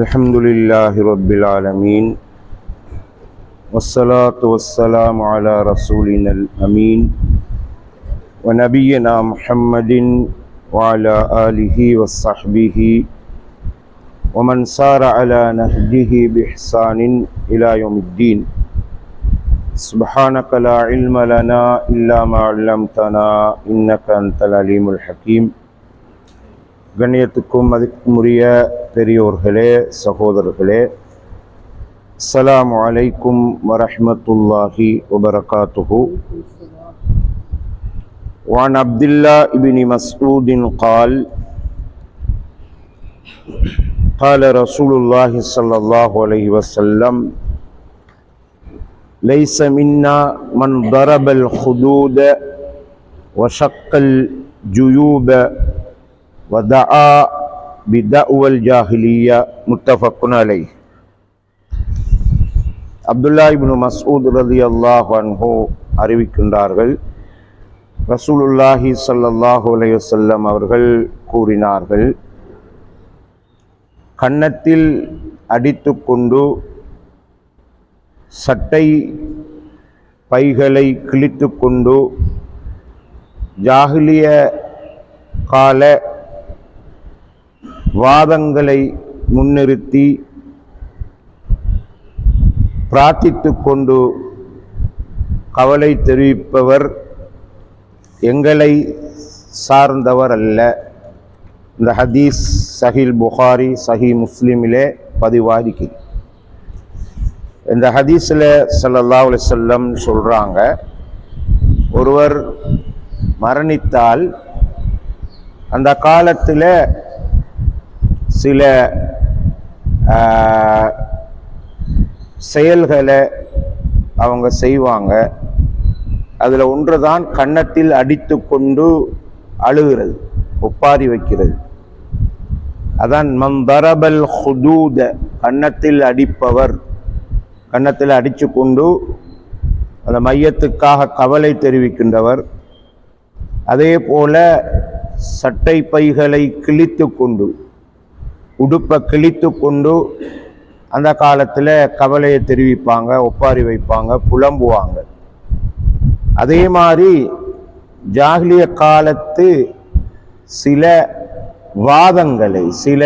الحمد لله رب العالمين والصلاة والسلام على رسولنا الأمين ونبينا محمد وعلى آله وصحبه ومن سار على نهجه بإحسان إلى يوم الدين سبحانك لا علم لنا إلا ما علمتنا إنك أنت العليم الحكيم கண்ணியத்துக்கும் மதிப்புரிய பெரியோர்களே சகோதரர்களே அஸ்ஸலாமு அலைக்கும் வரஹ்மத்துல்லாஹி வபரகாத்துஹு وعن عبد الله بن مسعود قال قال رسول الله صلى الله عليه وسلم ليس منا من ضرب الخدود وشق الجيوب ودعا பிதாவுல் ஜாஹிலியா முத்தஃபக்குன் அலை அப்துல்லா இப்னு மசூத் ரதி அல்லாஹ் அன்ஹோ அறிவிக்கின்றார்கள். ரசூலுல்லாஹி சல்லல்லாஹு அலையுசல்லம் அவர்கள் கூறினார்கள். கன்னத்தில் அடித்து கொண்டு சட்டை பைகளை கிழித்து கொண்டு ஜாகிலிய கால வாதங்களை முன்னிறுத்தி பிரார்த்தித்து கொண்டு கவலை தெரிவிப்பவர் எங்களை சார்ந்தவர் அல்ல. இந்த ஹதீஸ் சஹில் புகாரி சஹி முஸ்லீமிலே பதிவாகிக்கு இந்த ஹதீஸில் சல்லல்லா அலிசல்லம் சொல்கிறாங்க ஒருவர் மரணித்தால் அந்த காலத்தில் சில செயல்களை அவங்க செய்வாங்க. அதில் ஒன்று தான் கன்னத்தில் அடித்து கொண்டு அழுகிறது ஒப்பாரி வைக்கிறது. அதான் மந்தரபல் ஹுதூத கன்னத்தில் அடிப்பவர். கன்னத்தில் அடித்து கொண்டு அந்த மையத்துக்காக கவலை தெரிவிக்கின்றவர். அதே போல சட்டை பைகளை கிழித்து கொண்டு உடுப்பை கிழித்து கொண்டு அந்த காலத்தில் கவலையை தெரிவிப்பாங்க ஒப்பாரி வைப்பாங்க புலம்புவாங்க. அதே மாதிரி ஜாகிலிய காலத்து சில வாதங்களை சில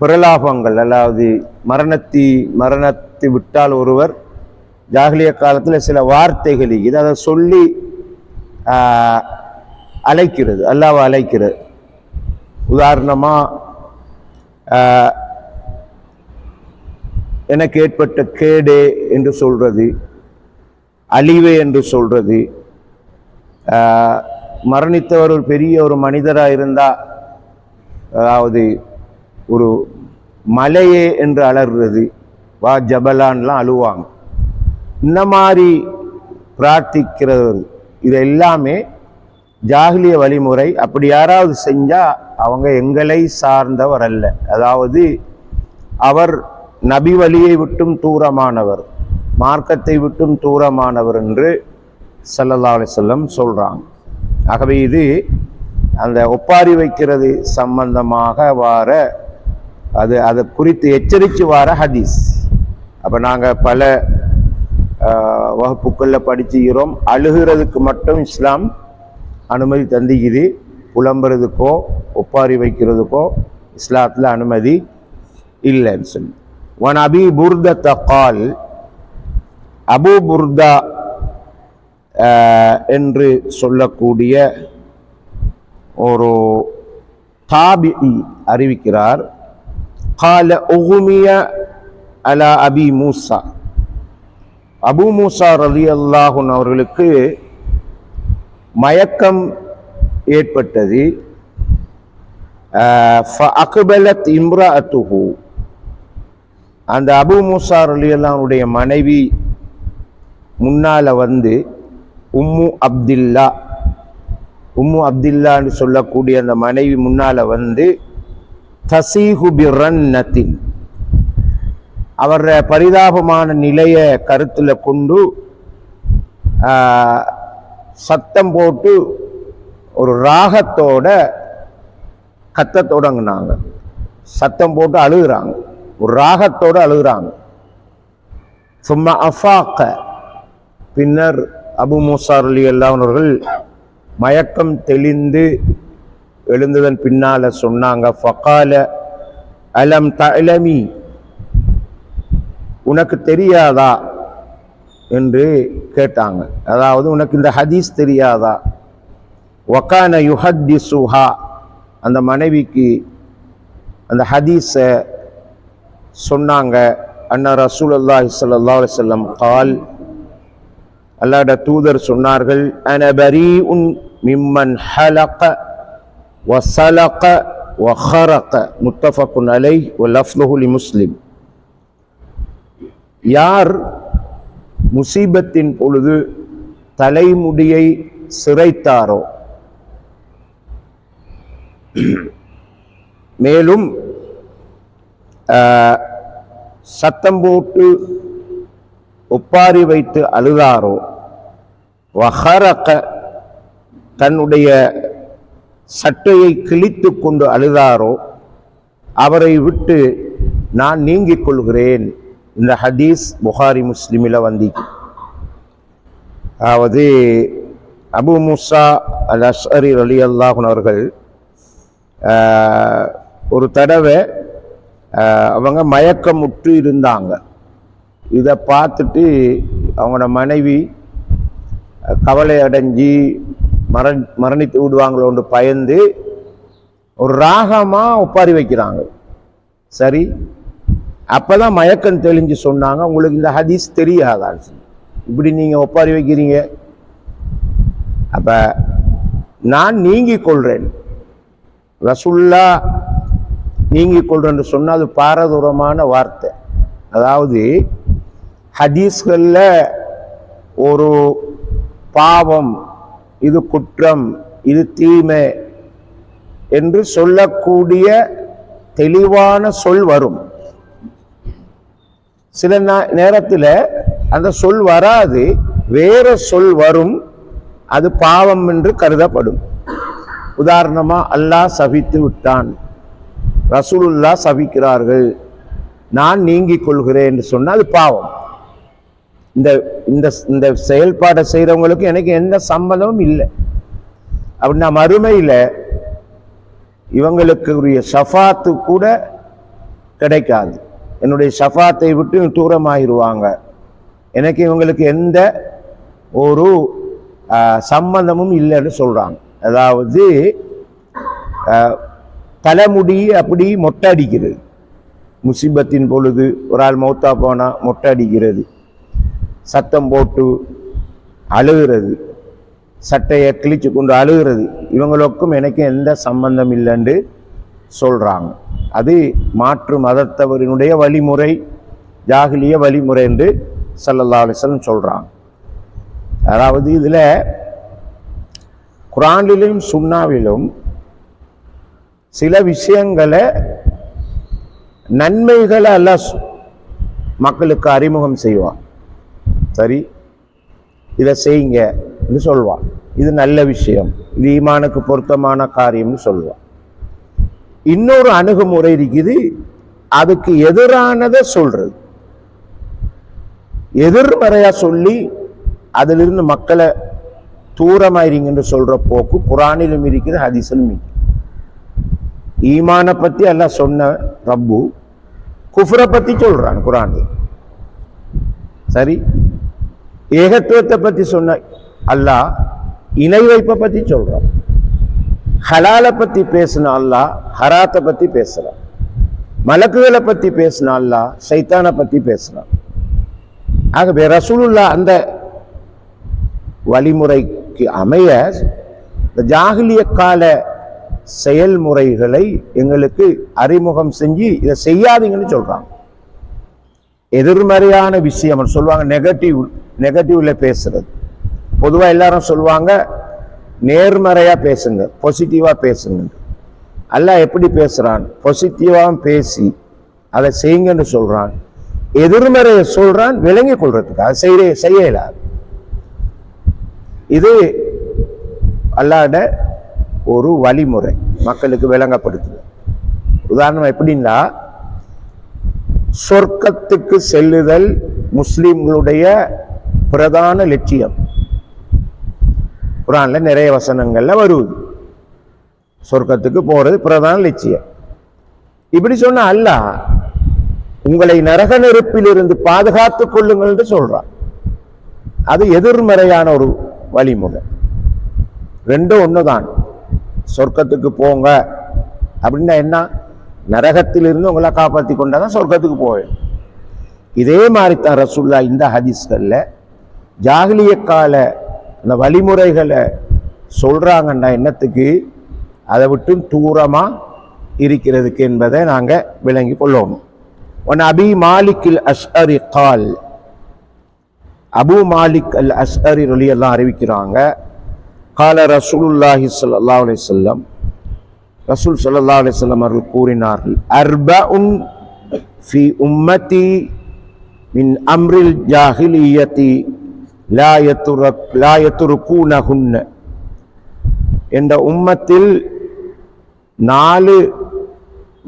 பிரலாபங்கள் அதாவது மரணத்தி மரணத்தை விட்டால் ஒருவர் ஜாகிலிய காலத்தில் சில வார்த்தைகள் இது அதை சொல்லி அழைக்கிறது அல்லாவை அழைக்கிறது. உதாரணமாக எனக்கு ஏற்பட்ட கேடு என்று சொல்கிறது அழிவு என்று சொல்கிறது மரணித்தவர் ஒரு பெரிய ஒரு மனிதராக இருந்தால் அதாவது ஒரு மலையே என்று அலறுறது வா ஜபலான்லாம் அழுவாங்க. இந்த மாதிரி பிரார்த்திக்கிறது இது எல்லாமே ஜாகிலிய வழிமுறை அப்படி யாராவது செஞ்சால் அவங்க எங்களை சார்ந்தவர் அல்ல. அதாவது அவர் நபி வழியை விட்டும் தூரமானவர் மார்க்கத்தை விட்டும் தூரமானவர் என்று சல்லல்லா அலிசல்லம் சொல்கிறாங்க ஆகவே இது அந்த ஒப்பாரி வைக்கிறது சம்பந்தமாக வார அது அதை குறித்து எச்சரித்து வார ஹதீஸ். அப்போ நாங்கள் பல வகுப்புக்களில் படிச்சுக்கிறோம். அழுகிறதுக்கு மட்டும் இஸ்லாம் அனுமதி தந்திக்குது. புலம்புறதுக்கோ ஒப்பாரி வைக்கிறதுக்கோ இஸ்லாத்தில் அனுமதி இல்லைன்னு சொல்லி. ஒன் அபி புர்த தக்கால் அபு புர்தா என்று சொல்லக்கூடிய ஒரு தாபி அறிவிக்கிறார். கால உகுமிய அலா அபி மூசா. அபு மூசா ரலி அல்லாஹூன் அவர்களுக்கு மயக்கம் ஏற்பட்டது. அக்பலத் இம்ரா அத்துஹு அந்த அபு மூசா அலியல்லாவுடைய மனைவி முன்னால் வந்து உம்மு அப்துல்லா உம்மு அப்துல்லான்னு சொல்லக்கூடிய அந்த மனைவி முன்னால் வந்து தசீஹு பிரன்னத்தின் அவர் பரிதாபமான நிலையை கருத்தில் கொண்டு சத்தம் போட்டு ஒரு ராகத்தோட கத்த தொடங்கினாங்க. சத்தம் போட்டு அழுகுறாங்க. ஒரு ராகத்தோடு அழுகுறாங்க. சும்மா அஃபாக்க. பின்னர் அபு மூசார் அலி அல்லாவர்கள் மயக்கம் தெளிந்து எழுந்ததன் பின்னால் சொன்னாங்க ஃபகால அலம் தலமி உனக்கு தெரியாதா? என்று கேட்டாங்க. அதாவது உனக்கு இந்த ஹதீஸ் தெரியாதா? ஒக்கான யுஹத்தி சுஹா அந்த மனைவிக்கு அந்த ஹதீஸை சொன்னாங்க. அண்ணா ரசூல் அல்லாஹி சல்லா செல்லம் கால் அல்லாட தூதர் சொன்னார்கள் அன பரீஉன் மிம்மன் ஹலக வசலக வஹரக முத்தஃபக்குன் அலை லஃப்லஹுலி முஸ்லீம். யார் முசீபத்தின் பொழுது தலைமுடியை சிறைத்தாரோ மேலும் சத்தம் போட்டு ஒப்பாரி வைத்து அழுதாரோ வஹரக்க தன்னுடைய சட்டையை கிழித்து கொண்டு அழுதாரோ அவரை விட்டு நான் நீங்கிக் கொள்கிறேன். இந்த ஹதீஸ் புகாரி முஸ்லிமில் வந்தி. அதாவது அபு முசா அல் அஸ்அரி அலி அல்லாஹன் அவர்கள் ஒரு தடவை அவங்க மயக்கம் முட்டு இருந்தாங்க. இதை பார்த்துட்டு அவங்களோட மனைவி கவலை அடைஞ்சி மர மரணித்து விடுவாங்களோன்னு பயந்து ஒரு ராகமாக ஒப்பாரி வைக்கிறாங்க. சரி அப்போ தான் மயக்கம் தெளிஞ்சு சொன்னாங்க. உங்களுக்கு இந்த ஹதீஸ் தெரியாதான் இப்படி நீங்கள் ஒப்பாரி வைக்கிறீங்க. அப்போ நான் நீங்கிக் கொள்கிறேன் ரசுல்லா நீங்கிக் கொள்றன்னு சொன்னால் அது பாரதூரமான வார்த்தை. அதாவது ஹதீஸ்களில் ஒரு பாவம் இது குற்றம் இது தீமை என்று சொல்லக்கூடிய தெளிவான சொல் வரும். சில நா- நேரத்தில் அந்த சொல் வராது வேற சொல் வரும் அது பாவம் என்று கருதப்படும். உதாரணமாக அல்லாஹ் சபித்து விட்டான். ரசூலுல்லா சபிக்கிறார்கள். நான் நீங்கிக் கொள்கிறேன் என்று சொன்னால் அது பாவம். இந்த இந்த இந்த செயல்பாடை செய்கிறவங்களுக்கு எனக்கு எந்த சம்மதமும் இல்லை. அப்படின்னா மறுமையில் இவங்களுக்கு உரிய ஷஃபாத்து கூட கிடைக்காது. என்னுடைய ஷஃபாத்தை விட்டு தூரமாயிருவாங்க எனக்கு இவங்களுக்கு எந்த ஒரு சம்பந்தமும் இல்லைன்னு சொல்கிறாங்க அதாவது தலைமுடி அப்படி மொட்டை அடிக்கிறது முசீபத்தின் பொழுது ஒரு ஆள் மௌத்தா போனால் மொட்டை அடிக்கிறது சத்தம் போட்டு அழுகிறது. சட்டையை கிழிச்சு கொண்டு அழுகிறது. இவங்களுக்கும் எனக்கு எந்த சம்பந்தம் இல்லைன்னு சொல்கிறாங்க அது மாற்று மதத்தவரினுடைய வழிமுறை ஜாகிலிய வழிமுறை என்று சல்லல்லா அலிஸ்லம் சொல்கிறாங்க அதாவது இதில் குரானிலும் சுண்ணாவிலும் சில விஷயங்களை நன்மைகளை அல்லாஹ் மக்களுக்கு அறிமுகம் செய்வான். சரி இதை செய்யுங்க என்று சொல்வான். இது நல்ல விஷயம். இது ஈமானுக்கு பொருத்தமான காரியம்னு சொல்லுவான் இன்னொரு அணுகுமுறை இருக்குது. அதுக்கு எதிரானதை சொல்றது. எதிர்மறையா சொல்லி அதிலிருந்து மக்களை தூரமாயிருங்கன்னு சொல்ற போக்கு குரானிலும் இருக்குது ஹதீஸிலும் இருக்குது ஈமானை பத்தி எல்லாம் சொன்ன ரப்பு குஃப்ரை பத்தி சொல்றான் குரானில். சரி? ஏகத்துவத்தை பத்தி சொன்ன அல்லாஹ் இணை வைப்பை பத்தி சொல்றான். ஹலாலை பத்தி பேசின அல்லாஹ் ஹராத்தை பத்தி பேசுறான். மலக்குகளை பத்தி பேசின அல்லாஹ் சைத்தானை பத்தி பேசுறான். ஆகவே ரசூலுல்லா அந்த வழிமுறை வழிமுறைக்கு அமைய இந்த ஜாகிலிய கால செயல்முறைகளை எங்களுக்கு அறிமுகம் செஞ்சு இதை செய்யாதீங்கன்னு சொல்றாங்க. எதிர்மறையான விஷயம் சொல்லுவாங்க நெகட்டிவ் நெகட்டிவ்ல பேசுறது. பொதுவாக எல்லாரும் சொல்லுவாங்க நேர்மறையா பேசுங்க பாசிட்டிவாக பேசுங்க. அல்ல எப்படி பேசுறான்? பாசிட்டிவாகவும் பேசி அதை செய்யுங்கன்னு சொல்றான். எதிர்மறையை சொல்றான் விளங்கி கொள்றதுக்கு. அதை செய்ய செய்யலாது இது அல்லாட ஒரு வழிமுறை மக்களுக்கு விளங்கப்படுத்துது. உதாரணம் எப்படின்னா சொர்க்கத்துக்கு செல்லுதல் முஸ்லிம்களுடைய பிரதான லட்சியம். குரான்ல நிறைய வசனங்கள்ல வருவது சொர்க்கத்துக்கு போறது பிரதான லட்சியம். இப்படி சொன்ன அல்ல உங்களை நரக நெருப்பிலிருந்து பாதுகாத்துக் கொள்ளுங்கள் என்று சொல்றான். அது எதிர்மறையான ஒரு வழிமுறை. ரெண்டும் ஒன்று தான் சொர்க்கத்துக்கு போங்க. அப்படின்னா என்ன? நரகத்திலிருந்து உங்களை காப்பாற்றி கொண்டாதான் சொர்க்கத்துக்கு போவேன். இதே மாதிரி தான் ரசுல்லா இந்த ஹதீஸ்களில் ஜாகிலிய கால அந்த வழிமுறைகளை சொல்கிறாங்கன்னா என்னத்துக்கு? அதை விட்டு தூரமாக இருக்கிறதுக்கு என்பதை நாங்கள் விளங்கி கொள்வோம். ஒன் அபி மாலிக்கில் அஷ்அரி கால். அபு மாலிக் அல் அஷ்அரி எல்லாம் அறிவிக்கிறாங்க கால ரசூலுல்லாஹி சல்லா அலி சொல்லம் ரசூல் சல்லா அலி சொல்லம் அவர்கள் கூறினார்கள் அர்பஉன் ஃபி உம்மதி மின் அம்ரில் ஜாஹிலியத்தி லாயத்துர யத்துரக் லா என்ற உம்மத்தில் நாலு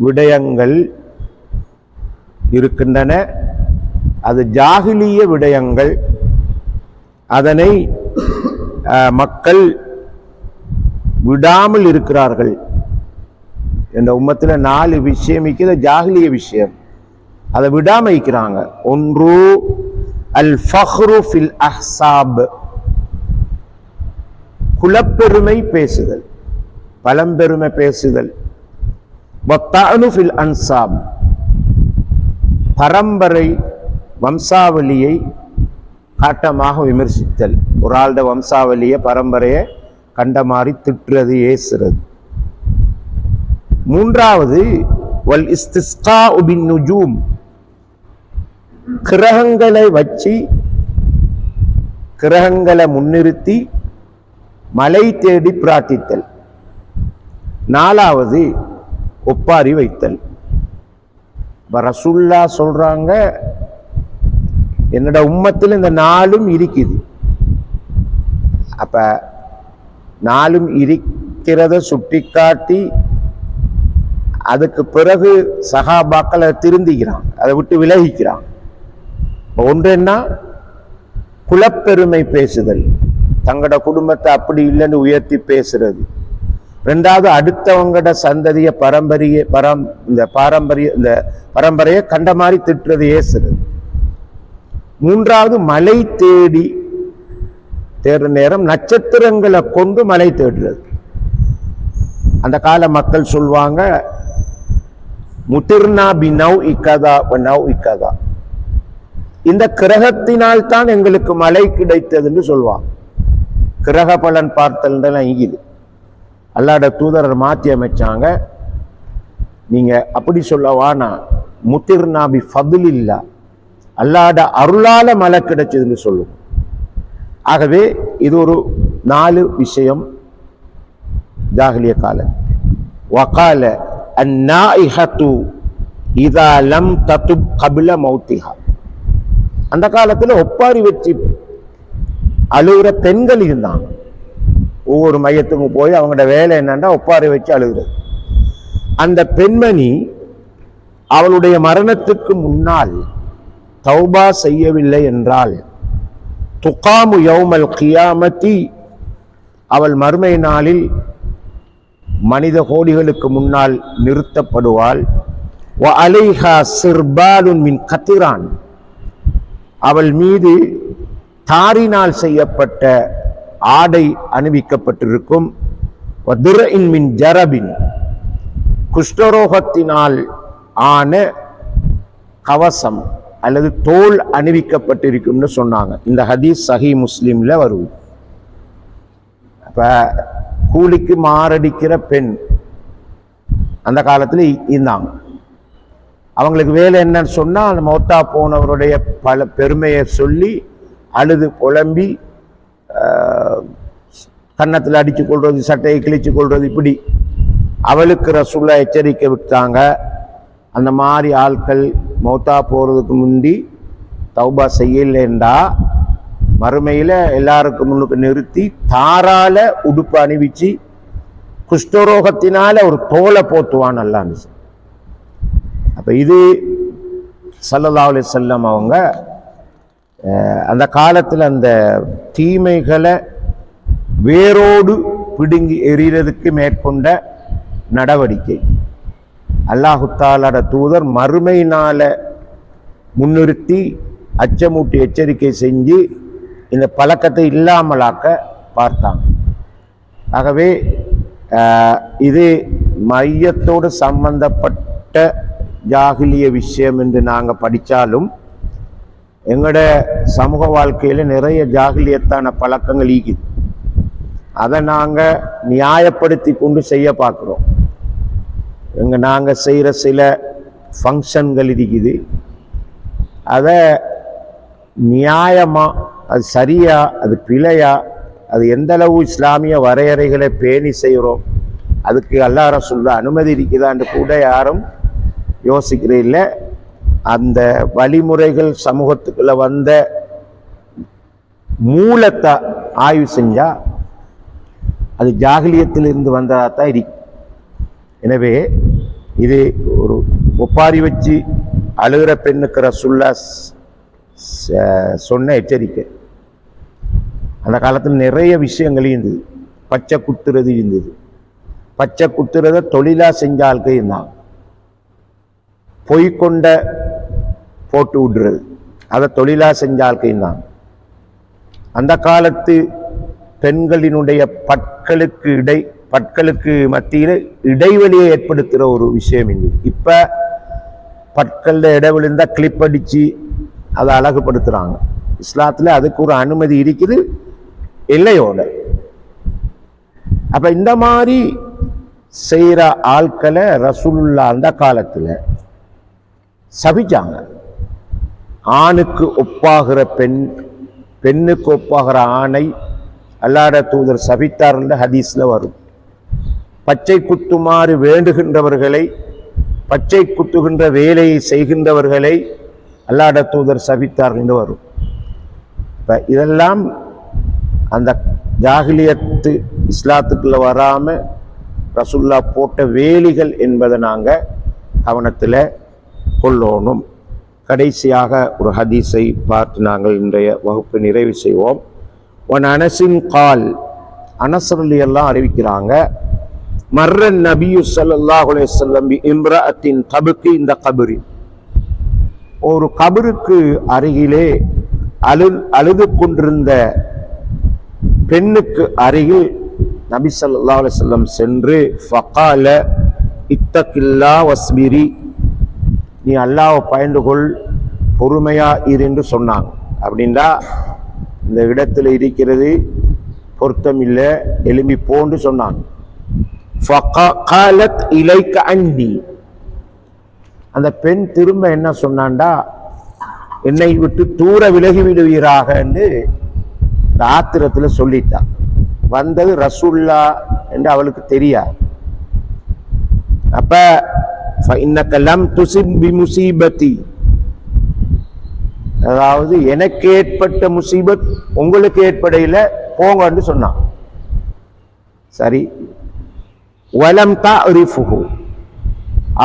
விடயங்கள் இருக்கின்றன. அது ஜாகிலிய விடயங்கள் அதனை அஹ், மக்கள் விடாமல் இருக்கிறார்கள் என்ற உம்மத்தில் நாலு விஷயம் இருக்கிற ஜாகிலிய விஷயம். அதை விடாம இருக்கிறாங்க. ஒன்று அல் ஃபஹ்ரு ஃபில் அஹ்சாப். குலப்பெருமை பேசுதல். பழம்பெருமை பேசுதல். ஃபில் அன்சாப். பரம்பரை வம்சாவளியை காட்டமாக விமர்சித்தல். ஒரு ஆளுடைய வம்சாவளியை பரம்பரையை கண்ட மாதிரி திட்டுறது ஏசுறது. மூன்றாவது வல் இஸ்திஸ்கா உபின் நுஜூம். கிரகங்களை வச்சு கிரகங்களை முன்னிறுத்தி மலை தேடி பிரார்த்தித்தல். நாலாவது ஒப்பாரி வைத்தல். இப்போ ரசுல்லா சொல்றாங்க என்னோட உம்மத்தில் இந்த நாளும் இருக்குது. அப்ப நாளும் இருக்கிறத சுட்டி காட்டி அதுக்கு பிறகு சகாபாக்களை திருந்திக்கிறான் அதை விட்டு விலகிக்கிறான். ஒன்று என்ன? குலப்பெருமை பேசுதல். தங்களோட குடும்பத்தை அப்படி இல்லைன்னு உயர்த்தி பேசுறது. ரெண்டாவது அடுத்தவங்கட சந்ததிய பரம்பரிய பரம் இந்த பாரம்பரிய இந்த பரம்பரையை கண்ட மாதிரி திட்டுறது ஏசுறது. மூன்றாவது மலை தேடி தேடுற நேரம் நட்சத்திரங்களை கொண்டு மலை தேடுறது. அந்த கால மக்கள் சொல்லுவாங்க முதிர்னா பி நவ் இக்கதா நவ் இக்கதா இந்த கிரகத்தினால் தான் எங்களுக்கு மழை கிடைத்ததுன்னு சொல்லுவாங்க கிரக பலன் பார்த்தல் இங்கிது. அல்லாட தூதரர் மாற்றி அமைச்சாங்க. நீங்க அப்படி சொல்ல வானா முத்திர்னாபி ஃபதுல் இல்லா அல்லாத அருளால மழை கிடைச்சதுன்னு சொல்லும் ஆகவே இது ஒரு நாலு விஷயம் ஜாகலிய காலம். வகால அந்நாயிஹத்து இதா லம் தத்துப் கபில மௌத்திஹா. அந்த காலத்துல ஒப்பாரி வச்சு அழுகிற பெண்கள் இருந்தாங்க. ஒவ்வொரு மையத்துக்கும் போய் அவங்களோட வேலை என்னன்னா ஒப்பாரி வச்சு அழுகிறது. அந்த பெண்மணி அவளுடைய மரணத்துக்கு முன்னால் தௌபா செய்யவில்லை என்றால் துகாமு யௌமல் கியாமத்தி அவள் மறுமை நாளில் மனித கோடிகளுக்கு முன்னால் நிறுத்தப்படுவாள். வ அலைஹா சிர்பாலுன் மின் கத்திரான் அவள் மீது தாரினால் செய்யப்பட்ட ஆடை அணிவிக்கப்பட்டிருக்கும். வ மின் ஜரபின். குஷ்டரோகத்தினால் ஆன கவசம். அல்லது தோல் அணிவிக்கப்பட்டிருக்கும்னு சொன்னாங்க. இந்த ஹதீஸ் சஹி முஸ்லீமில் வருது. இப்போ கூலிக்கு மாரடிக்கிற பெண் அந்த காலத்தில் இருந்தாங்க. அவங்களுக்கு வேலை என்னன்னு சொன்னால் அந்த மௌத்தா போனவருடைய பல பெருமையை சொல்லி அழுது புலம்பி கன்னத்தில் அடித்து கொள்வது சட்டையை கிழிச்சு கொள்வது இப்படி. அவளுக்கு ரசுல்லா எச்சரிக்கை விட்டாங்க. அந்த மாதிரி ஆட்கள் மௌத்தா போகிறதுக்கு முந்தி தௌபா செய்யலைண்டா மறுமையில் எல்லாருக்கும் முன்னுக்கு நிறுத்தி தாரால உடுப்பு அணிவிச்சு குஷ்டரோகத்தினால் ஒரு தோலை போத்துவான் அல்லான்னு அப்போ இது ஸல்லல்லாஹு செல்லம் அவங்க அந்த காலத்தில் அந்த தீமைகளை வேரோடு பிடுங்கி எறிகிறதுக்கு மேற்கொண்ட நடவடிக்கை. அல்லாஹுத்தாலோட தூதர் மறுமையினால் முன்னிறுத்தி அச்சமூட்டி எச்சரிக்கை செஞ்சு இந்த பழக்கத்தை இல்லாமலாக்க பார்த்தாங்க. ஆகவே இது மையத்தோடு சம்பந்தப்பட்ட ஜாகிலிய விஷயம் என்று நாங்கள் படித்தாலும் எங்களோட சமூக வாழ்க்கையில் நிறைய ஜாகிலியத்தான பழக்கங்கள் ஈக்குது. அதை நாங்கள் நியாயப்படுத்தி கொண்டு செய்ய பார்க்குறோம். இங்கே நாங்கள் செய்கிற சில ஃபங்க்ஷன்கள் இருக்குது அதை நியாயமாக அது சரியா அது பிழையா அது எந்தளவு இஸ்லாமிய வரையறைகளை பேணி செய்கிறோம் அதுக்கு எல்லாரும் சொல்ல அனுமதி இருக்குதான்னு கூட யாரும் யோசிக்கிற இல்லை. அந்த வழிமுறைகள் சமூகத்துக்குள்ளே வந்த மூலத்தை ஆய்வு செஞ்சால் அது ஜாகிலியத்திலிருந்து வந்ததாக தான் இருக்கு. எனவே இது ஒரு ஒப்பாரி வச்சு அழுகிற பெண்ணுக்கு ரசுல்லா ச- சொன்ன எச்சரிக்கை. அந்த காலத்தில் நிறைய விஷயங்கள் இருந்தது. பச்சை குத்துறது இருந்தது. பச்சை குத்துறத தொழிலாக செஞ்ச ஆட்கள் இருந்தாங்க. பொய் கொண்ட போட்டு விடுறது. அதை தொழிலாக செஞ்ச ஆட்கள் இருந்தாங்க. அந்த காலத்து பெண்களினுடைய பற்களுக்கு இடை பற்களுக்கு மத்தியில் இடைவெளியை ஏற்படுத்துகிற ஒரு விஷயம் இது. இப்போ பற்களில் இடைவெளி இருந்தால் கிளிப் அடித்து அதை அழகுபடுத்துகிறாங்க இஸ்லாத்தில் அதுக்கு ஒரு அனுமதி இருக்குது. எல்லையோட அப்போ இந்த மாதிரி செய்கிற ஆட்களை ரசூலுல்லா அந்த காலத்தில் சபிச்சாங்க. ஆணுக்கு ஒப்பாகிற பெண் பெண்ணுக்கு ஒப்பாகிற ஆணை அல்லாட தூதர் சபித்தார்ன்ற ஹதீஸில் வரும். பச்சை குத்துமாறு வேண்டுகின்றவர்களை பச்சை குத்துகின்ற வேலையை செய்கின்றவர்களை அல்லாட தூதர் சபித்தார் என்று வரும். இப்போ இதெல்லாம் அந்த ஜாகிலியத்து இஸ்லாத்துக்குள்ள வராமல் ரசுல்லா போட்ட வேலிகள் என்பதை நாங்கள் கவனத்தில் கொள்ளணும். கடைசியாக ஒரு ஹதீஸை பார்த்து நாங்கள் இன்றைய வகுப்பு நிறைவு செய்வோம். ஒன் அனசின் கால் அனசரலி எல்லாம் அறிவிக்கிறாங்க மர்ரன் நபியு சல்லாஹுலே செல்லம் வஸல்லம் கபுக்கு தபுக்கு இந்த கபரி. ஒரு கபருக்கு அருகிலே அழு அழுது கொண்டிருந்த பெண்ணுக்கு அருகில் நபி சல்லா அலைஹி வஸல்லம் சென்று ஃபகால இத்தக்கில்லா வஸ்மிரி நீ அல்லாவை பயந்து கொள் பொறுமையா இரு என்று சொன்னாங்க. அப்படின்னா இந்த இடத்துல இருக்கிறது பொருத்தம் இல்லை எலும்பி போன்று சொன்னாங்க. ஃபகாலத் இலைக்க அண்டி. அந்த பெண் திரும்ப என்ன சொன்னான்டா என்னை விட்டு தூர விலகி விடுவீராக என்று இந்த ஆத்திரத்தில் சொல்லிட்டான் வந்தது ரசுல்லா என்று அவளுக்கு தெரியாது. அப்ப இன்னக்கெல்லாம் துசிபி முசீபத்தி. அதாவது எனக்கு ஏற்பட்ட முசீபத் உங்களுக்கு ஏற்படையில் போங்கன்னு சொன்னான். சரி வலம் தாரிஃபுஹு.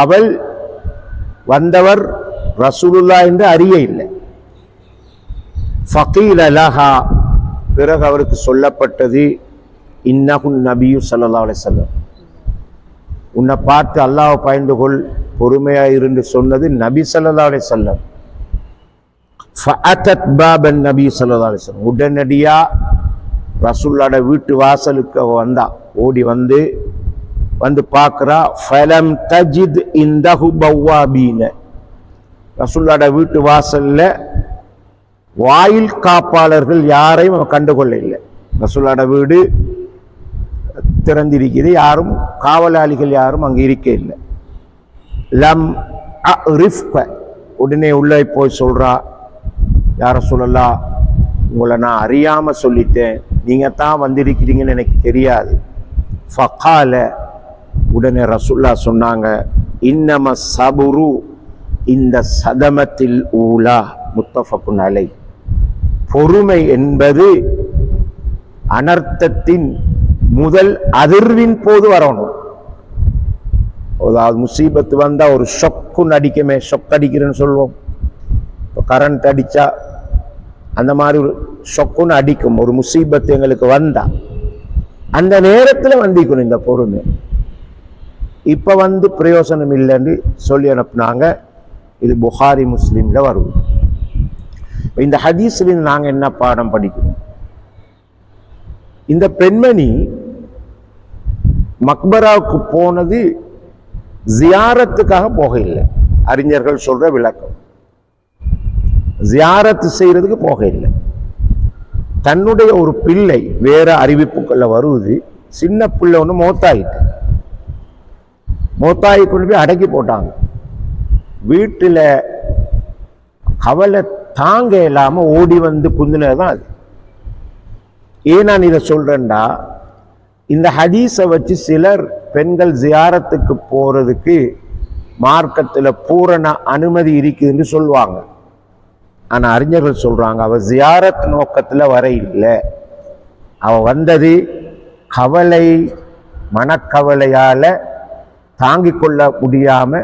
அவள் வந்தவர் ரசூலுல்லா என்று அறிய இல்லை. ஃபகீல் அலஹா பிறகு அவருக்கு சொல்லப்பட்டது இன்னகுன் நபியு சல்லா அலைஹி உன்னை பார்த்து அல்லாஹ் பயந்து கொள் பொறுமையா இருந்து சொன்னது நபி சல்லா அலைஹி ஃபஅத்தத் பாபன் நபி சல்லா அலைஹி வஸல்லம். உடனடியா ரசூலுல்லாஹ்ட வீட்டு வாசலுக்கு அவள் வந்தா ஓடி வந்து வந்து பார்க்குறா ஃபலம் தஜித் இந்தஹு பவ்வாபீன ரசூலுல்லாஹ்ட வீட்டு வாசல்ல வாயில் காப்பாளர்கள் யாரையும் அவன் கண்டுகொள்ள இல்லை ரசூலுல்லாஹ்ட வீடு திறந்திருக்கிறது யாரும் காவலாளிகள் யாரும் அங்கே இருக்க இல்லை லம் அரிஃப்க. உடனே உள்ளே போய் சொல்றா யார சொல்லலாம் உங்களை நான் அறியாமல் சொல்லிட்டேன். நீங்கள் தான் வந்திருக்கிறீங்கன்னு எனக்கு தெரியாது. ஃபக்கால உடனே ரசுல்லா சொன்னாங்க இன்னம சபுரு இந்த சதமத்தில் ஊலா முத்தஃபக்குன் அலை. பொறுமை என்பது அனர்த்தத்தின் முதல் அதிர்வின் போது வரணும். அதாவது முசீபத்து வந்தா ஒரு ஷொக்குன்னு அடிக்குமே ஷொக் அடிக்கிறேன்னு சொல்லுவோம் இப்போ கரண்ட் அடிச்சா அந்த மாதிரி ஒரு ஷொக்குன்னு அடிக்கும். ஒரு முசீபத்து எங்களுக்கு வந்தா அந்த நேரத்தில் வந்திக்கணும் இந்த பொறுமை. இப்ப வந்து பிரயோசனம் இல்லைன்னு சொல்லி அனுப்புனாங்க. இது புகாரி முஸ்லீம்ல வருவோம் இந்த ஹதீஸ்ல நாங்க என்ன பாடம் படிக்கணும் இந்த பெண்மணி மக்பராவுக்கு போனது ஜியாரத்துக்காக போக இல்லை அறிஞர்கள் சொல்ற விளக்கம். ஜியாரத்து செய்யறதுக்கு போக இல்லை தன்னுடைய ஒரு பிள்ளை வேற அறிவிப்புகள்ல வருவது சின்ன பிள்ளை ஒன்று மோத்தாயிட்டு. மோத்தாயி கொண்டு போய் அடக்கி போட்டாங்க. வீட்டில் கவலை தாங்க இல்லாமல் ஓடி வந்து குந்தினது தான் அது. ஏன் நான் இதை சொல்கிறேன்டா இந்த ஹதீஸை வச்சு சிலர் பெண்கள் ஜியாரத்துக்கு போகிறதுக்கு மார்க்கத்தில் பூரண அனுமதி இருக்குதுன்னு சொல்லுவாங்க. ஆனால் அறிஞர்கள் சொல்கிறாங்க அவள் ஜியாரத் நோக்கத்தில் வர இல்லை. அவள் வந்தது கவலை மனக்கவலையால் தாங்கிக் கொள்ள முடியாம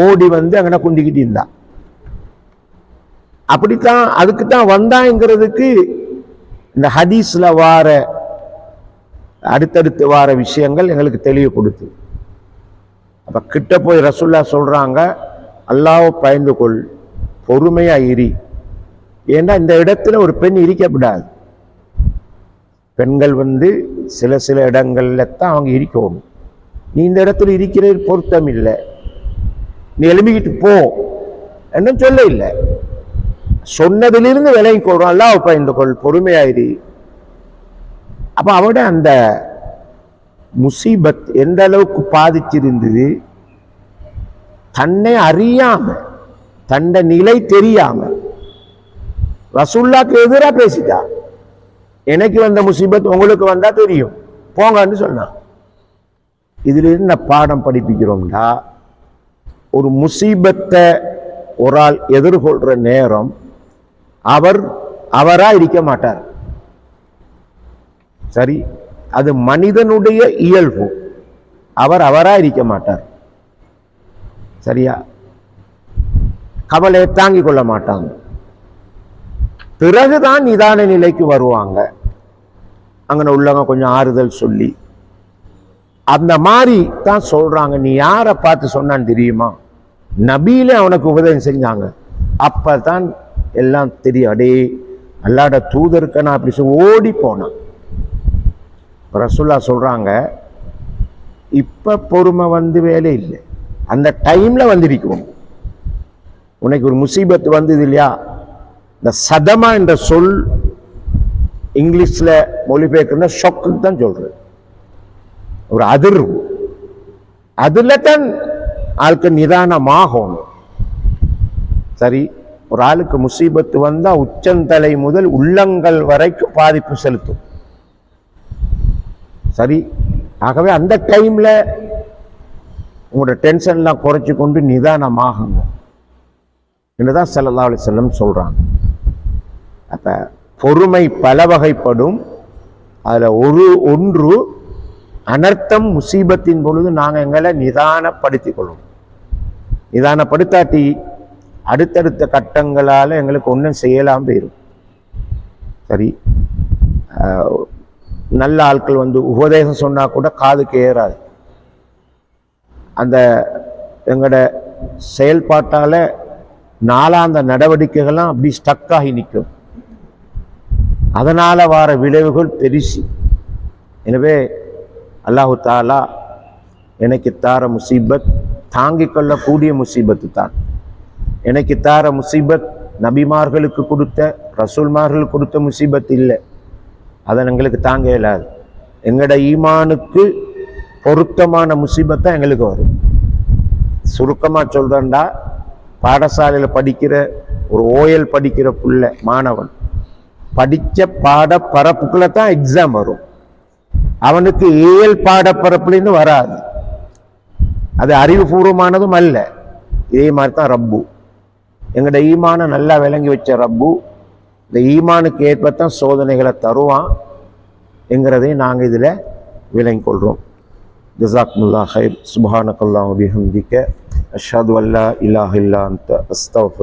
ஓடி வந்து அங்கே குந்திக்கிட்டு இருந்தா. அப்படித்தான் அதுக்கு தான் வந்தாங்கிறதுக்கு இந்த ஹதீஸ்ல வார அடுத்தடுத்து வார விஷயங்கள் எங்களுக்கு தெளிவு கொடுத்து அப்ப கிட்ட போய் ரசுல்லா சொல்றாங்க அல்லாஹ்வை பயந்து கொள் பொறுமையா இரி. ஏன்னா இந்த இடத்துல ஒரு பெண் இருக்கக்கூடாது பெண்கள் வந்து சில சில இடங்கள்ல தான் அவங்க இருக்கணும். நீ இந்த இடத்துல இருக்கிறது பொருத்தம் இல்லை. நீ எழுமிக்கிட்டு போ. என்ன சொல்ல இல்லை. சொன்னதிலிருந்து விலகி கொள்றோம் அல்லாஹ் பயந்து கொள். பொறுமையாயிரு. அப்ப அவட அந்த முசீபத் எந்த அளவுக்கு பாதிச்சிருந்தது தன்னை அறியாம தன்னை நிலை தெரியாம. ரசுல்லாக்கு எதிராக பேசிட்டா. எனக்கு வந்த முசீபத் உங்களுக்கு வந்தா தெரியும். போங்கன்னு சொன்னான். இதில் என்ன பாடம் படிப்பிக்கிறோம்னா ஒரு முசீபத்தை ஒரு ஆள் எதிர்கொள்கிற நேரம் அவர் அவராக இருக்க மாட்டார். சரி? அது மனிதனுடைய இயல்பு. அவர் அவராக இருக்க மாட்டார். சரியா? கவலையை தாங்கிக் கொள்ள மாட்டாங்க பிறகுதான் நிதான நிலைக்கு வருவாங்க. அங்கே உள்ளவங்க கொஞ்சம் ஆறுதல் சொல்லி அந்த மாதிரி தான் சொல்கிறாங்க நீ யாரை பார்த்து சொன்னான்னு தெரியுமா? நபியிலே அவனுக்கு உபதேசம் செஞ்சாங்க. அப்போ தான் எல்லாம் தெரியும். அடே அல்லாட தூதருக்கு நான் அப்படி சொல்லி ஓடி போனான். ரசுல்லா சொல்கிறாங்க இப்போ பொறுமை வந்து வேலை இல்லை. அந்த டைமில் வந்திருக்கும் உனக்கு ஒரு முசீபத் வந்தது இல்லையா? இந்த சதமா என்ற சொல் இங்கிலீஷில் மொழிபெயர்க்குன்னா ஷொக்குன்னு தான் சொல்கிறேன் ஒரு அதிர்வு அதில் தான் ஆளுக்கு நிதானமாகணும் சரி ஒரு ஆளுக்கு முசீபத்து வந்தால் உச்சந்தலை முதல் உள்ளங்கள் வரைக்கும் பாதிப்பு செலுத்தும். சரி ஆகவே அந்த டைம்ல உங்களோட டென்ஷன்லாம் குறைச்சி கொண்டு நிதானமாகுங்க. என்னதான் செல்லல்லா அலி செல்லம் சொல்றாங்க. அப்ப பொறுமை பல வகைப்படும் அதுல ஒரு ஒன்று அனர்த்தம் முசீபத்தின் பொழுது நாங்கள் எங்களை நிதானப்படுத்தி கொள்வோம் நிதானப்படுத்தாட்டி அடுத்தடுத்த கட்டங்களால் எங்களுக்கு ஒன்றும் செய்யலாம் போயிடும் சரி. நல்ல ஆட்கள் வந்து உபதேசம் சொன்னால் கூட காதுக்கு ஏறாது அந்த எங்களோட செயல்பாட்டால் நாளாந்த நடவடிக்கைகள்லாம் அப்படி ஸ்டக் ஆகி நிற்கும். அதனால் வர விளைவுகள் பெருசு. எனவே அல்லாஹு தாலா எனக்கு தார முசீபத் தாங்கிக் கொள்ளக்கூடிய முசீபத்து தான். எனக்கு தார முசீபத் நபிமார்களுக்கு கொடுத்த ரசூல்மார்களுக்கு கொடுத்த முசீபத் இல்லை. அதை எங்களுக்கு தாங்க இயலாது. எங்களோட ஈமானுக்கு பொருத்தமான முசீபத் தான் எங்களுக்கு வரும். சுருக்கமாக சொல்கிறேன்டா பாடசாலையில் படிக்கிற ஒரு ஓயல் படிக்கிற புள்ள மாணவன் படித்த பாட பரப்புக்குள்ள தான் எக்ஸாம் வரும். அவனுக்கு இயல் பாடப்பரப்புலேருந்து வராது. அது அறிவுபூர்வமானதும் அல்ல. இதே மாதிரி தான் ரப்பு. எங்களோட ஈமானை நல்லா விளங்கி வச்ச ரப்பு இந்த ஈமானுக்கு ஏற்பத்தான் சோதனைகளை தருவான் என்கிறதையும் நாங்கள் இதில் விளங்கி கொள்கிறோம். ஜசாக்முல்லா ஹைர் சுபானக்கல்லாம் பிஹம்திக்க அஷாது அல்லா இலாஹ் அந்த அஸ்தவ்